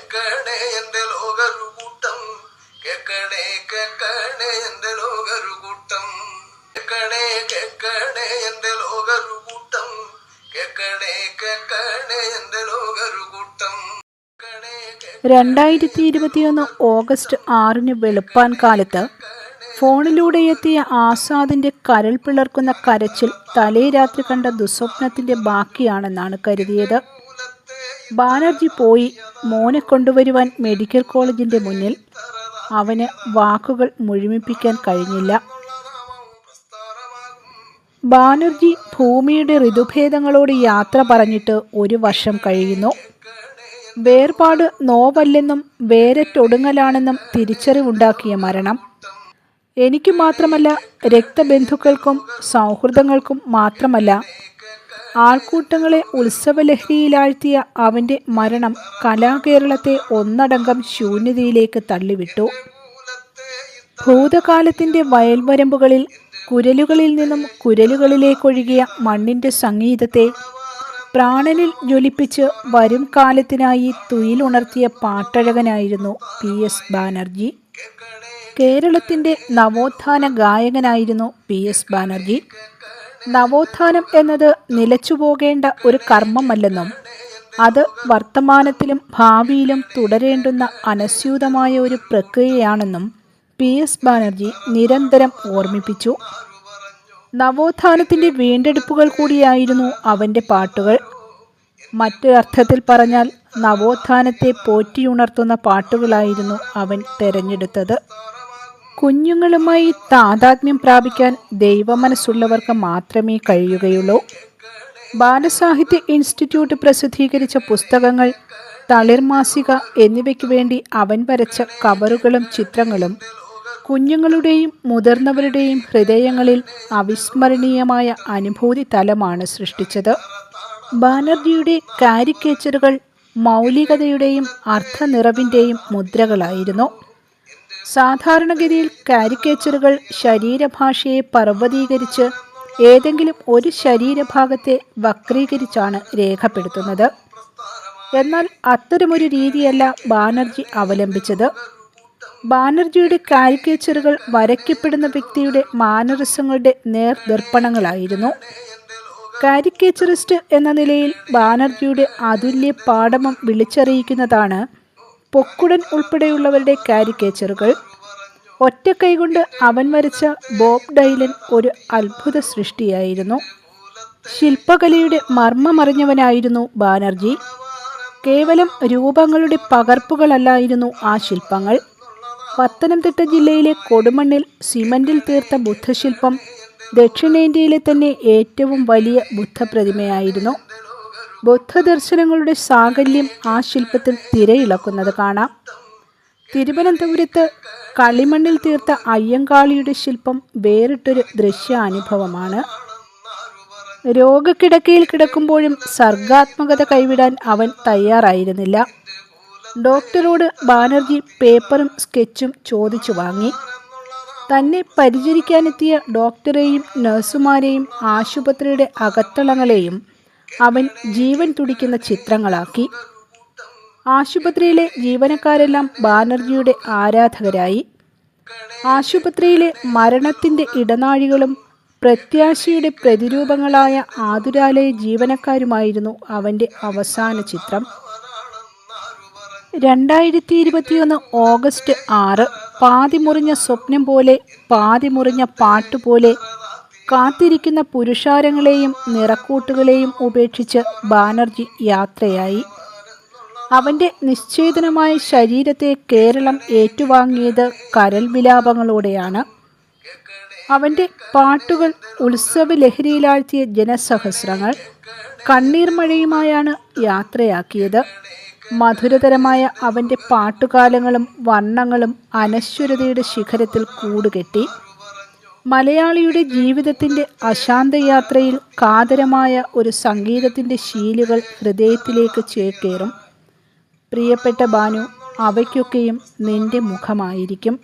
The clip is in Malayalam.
കേക്കണേ എന്റെ ലോകരു കൂട്ടം കേക്കണേ കേക്കണേ എന്റെ ലോകരു കൂട്ടം കേക്കണേ കേക്കണേ എന്റെ ലോകരു കൂട്ടം കേക്കണേ കേക്കണേ എന്റെ ലോകരു കൂട്ടം രണ്ടായിരത്തി ഇരുപത്തിയൊന്ന് ഓഗസ്റ്റ് ആറിന് വെളുപ്പാൻ കാലത്ത് ഫോണിലൂടെ എത്തിയ ആസാദിന്റെ കരൾ പിളർക്കുന്ന കരച്ചിൽ തലേ രാത്രി കണ്ട ദുസ്വപ്നത്തിന്റെ ബാക്കിയാണെന്നാണ് കരുതിയത്. ബാനർജി പോയി മോനെ കൊണ്ടുവരുവാൻ മെഡിക്കൽ കോളേജിന്റെ മുന്നിൽ അവന് വാക്കുകൾ മുഴുമിപ്പിക്കാൻ കഴിഞ്ഞില്ല. ബാനർജി ഭൂമിയുടെ ഋതുഭേദങ്ങളോട് യാത്ര പറഞ്ഞിട്ട് ഒരു വർഷം കഴിയുന്നു. വേർപാട് നോവല്ലെന്നും വേരറ്റൊടുങ്ങലാണെന്നും തിരിച്ചറിവുണ്ടാക്കിയ മരണം. എനിക്ക് മാത്രമല്ല രക്തബന്ധുക്കൾക്കും സൗഹൃദങ്ങൾക്കും മാത്രമല്ല ആൾക്കൂട്ടങ്ങളെ ഉത്സവലഹരിയിലാഴ്ത്തിയ അവന്റെ മരണം കലാകേരളത്തെ ഒന്നടങ്കം ശൂന്യതയിലേക്ക് തള്ളിവിട്ടു. ഭൂതകാലത്തിന്റെ വയൽവരമ്പുകളിൽ കുരലുകളിൽ നിന്നും കുരലുകളിലേക്കൊഴുകിയ മണ്ണിന്റെ സംഗീതത്തെ പ്രാണനിൽ ജ്വലിപ്പിച്ച് വരും കാലത്തിനായി തുയിലുണർത്തിയ പാട്ടഴകനായിരുന്നു പി എസ് ബാനർജി. കേരളത്തിന്റെ നവോത്ഥാന ഗായകനായിരുന്നു പി എസ് ബാനർജി. നവോത്ഥാനം എന്നത് നിലച്ചുപോകേണ്ട ഒരു കർമ്മമല്ലെന്നും അത് വർത്തമാനത്തിലും ഭാവിയിലും തുടരേണ്ടുന്ന അനസ്യൂതമായ ഒരു പ്രക്രിയയാണെന്നും പി എസ് ബാനർജി നിരന്തരം ഓർമ്മിപ്പിച്ചു. നവോത്ഥാനത്തിന്റെ വീണ്ടെടുപ്പുകൾ കൂടിയായിരുന്നു അവന്റെ പാട്ടുകൾ. മറ്റൊരർത്ഥത്തിൽ പറഞ്ഞാൽ നവോത്ഥാനത്തെ പോറ്റിയുണർത്തുന്ന പാട്ടുകളായിരുന്നു അവൻ തിരഞ്ഞെടുത്തത്. കുഞ്ഞുങ്ങളുമായി താതാത്മ്യം പ്രാപിക്കാൻ ദൈവമനസ്സുള്ളവർക്ക് മാത്രമേ കഴിയുകയുള്ളൂ. ബാലസാഹിത്യ ഇൻസ്റ്റിറ്റ്യൂട്ട് പ്രസിദ്ധീകരിച്ച പുസ്തകങ്ങൾ തളിർമാസിക എന്നിവയ്ക്ക് വേണ്ടി അവൻ വരച്ച കവറുകളും ചിത്രങ്ങളും കുഞ്ഞുങ്ങളുടെയും മുതിർന്നവരുടെയും ഹൃദയങ്ങളിൽ അവിസ്മരണീയമായ അനുഭൂതി തലമാണ് സൃഷ്ടിച്ചത്. ബാനർജിയുടെ കാരിക്കേച്ചറുകൾ മൗലികതയുടെയും അർത്ഥനിറവിന്റെയും മുദ്രകളായിരുന്നു. സാധാരണഗതിയിൽ കാരിക്കേച്ചറുകൾ ശരീരഭാഷയെ പർവതീകരിച്ച് ഏതെങ്കിലും ഒരു ശരീരഭാഗത്തെ വക്രീകരിച്ചാണ് രേഖപ്പെടുത്തുന്നത്. എന്നാൽ അത്തരമൊരു രീതിയല്ല ബാനർജി അവലംബിച്ചത്. ബാനർജിയുടെ കാരിക്കേച്ചറുകൾ വരയ്ക്കപ്പെടുന്ന വ്യക്തിയുടെ മാനറിസങ്ങളുടെ നേർദർപ്പണങ്ങളായിരുന്നു. കാരിക്കേച്ചറിസ്റ്റ് എന്ന നിലയിൽ ബാനർജിയുടെ അതുല്യ പാഠമം വിളിച്ചറിയിക്കുന്നതാണ് പൊക്കുടൻ ഉൾപ്പെടെയുള്ളവരുടെ കാരിക്കേച്ചറുകൾ ഒറ്റ കൈകൊണ്ട് അവൻ വരച്ച ബോബ് ഡൈലൻ ഒരു അത്ഭുത സൃഷ്ടിയായിരുന്നു. ശില്പകലയുടെ മർമ്മമറിഞ്ഞവനായിരുന്നു ബാനർജി. കേവലം രൂപങ്ങളുടെ പകർപ്പുകളല്ലായിരുന്നു ആ ശില്പങ്ങൾ. പത്തനംതിട്ട ജില്ലയിലെ കൊടുമണ്ണിൽ സിമന്റിൽ തീർത്ത ബുദ്ധശില്പം ദക്ഷിണേന്ത്യയിലെ തന്നെ ഏറ്റവും വലിയ ബുദ്ധപ്രതിമയായിരുന്നു. ബുദ്ധദർശനങ്ങളുടെ സാകല്യം ആ ശില്പത്തിൽ തിരയിളക്കുന്നത് കാണാം. തിരുവനന്തപുരത്ത് കളിമണ്ണിൽ തീർത്ത അയ്യങ്കാളിയുടെ ശില്പം വേറിട്ടൊരു ദൃശ്യാനുഭവമാണ്. രോഗക്കിടക്കയിൽ കിടക്കുമ്പോഴും സർഗാത്മകത കൈവിടാൻ അവൻ തയ്യാറായിരുന്നില്ല. ഡോക്ടറോട് ബാനർജി പേപ്പറും സ്കെച്ചും ചോദിച്ചു വാങ്ങി. തന്നെ പരിചരിക്കാനെത്തിയ ഡോക്ടറെയും നഴ്സുമാരെയും ആശുപത്രിയുടെ അകത്തളങ്ങളെയും അവൻ ജീവൻ തുടിക്കുന്ന ചിത്രങ്ങളാക്കി. ആശുപത്രിയിലെ ജീവനക്കാരെല്ലാം ബാനർജിയുടെ ആരാധകരായി. ആശുപത്രിയിലെ മരണത്തിന്റെ ഇടനാഴികളും പ്രത്യാശയുടെ പ്രതിരൂപങ്ങളായ ആതുരാലയ ജീവനക്കാരുമായിരുന്നു അവന്റെ അവസാന ചിത്രം. രണ്ടായിരത്തി ഇരുപത്തിയൊന്ന് ഓഗസ്റ്റ് ആറ് പാതിമുറിഞ്ഞ സ്വപ്നം പോലെ പാതിമുറിഞ്ഞ പാട്ടുപോലെ കാത്തിരിക്കുന്ന പുരുഷാരങ്ങളെയും നിറക്കൂട്ടുകളെയും ഉപേക്ഷിച്ച് ബാനർജി യാത്രയായി. അവന്റെ നിശ്ചേതനമായ ശരീരത്തെ കേരളം ഏറ്റുവാങ്ങിയത് കരൽ വിലാപങ്ങളോടെയാണ്. അവന്റെ പാട്ടുകൾ ഉത്സവ ലഹരിയിലാഴ്ത്തിയ ജനസഹസ്രങ്ങൾ കണ്ണീർ മഴയുമായാണ് യാത്രയാക്കിയത്. മധുരതരമായ അവന്റെ പാട്ടുകാലങ്ങളും വർണങ്ങളും അനശ്വരതയുടെ ശിഖരത്തിൽ കൂടുകെട്ടി. മലയാളിയുടെ ജീവിതത്തിന്റെ അശാന്തയാത്രയിൽ കാതരമായ ഒരു സംഗീതത്തിന്റെ ശീലുകൾ ഹൃദയത്തിലേക്ക് ചേക്കേറും. പ്രിയപ്പെട്ട ബാനു അവയ്ക്കൊക്കെയും നിന്റെ മുഖമായിരിക്കും.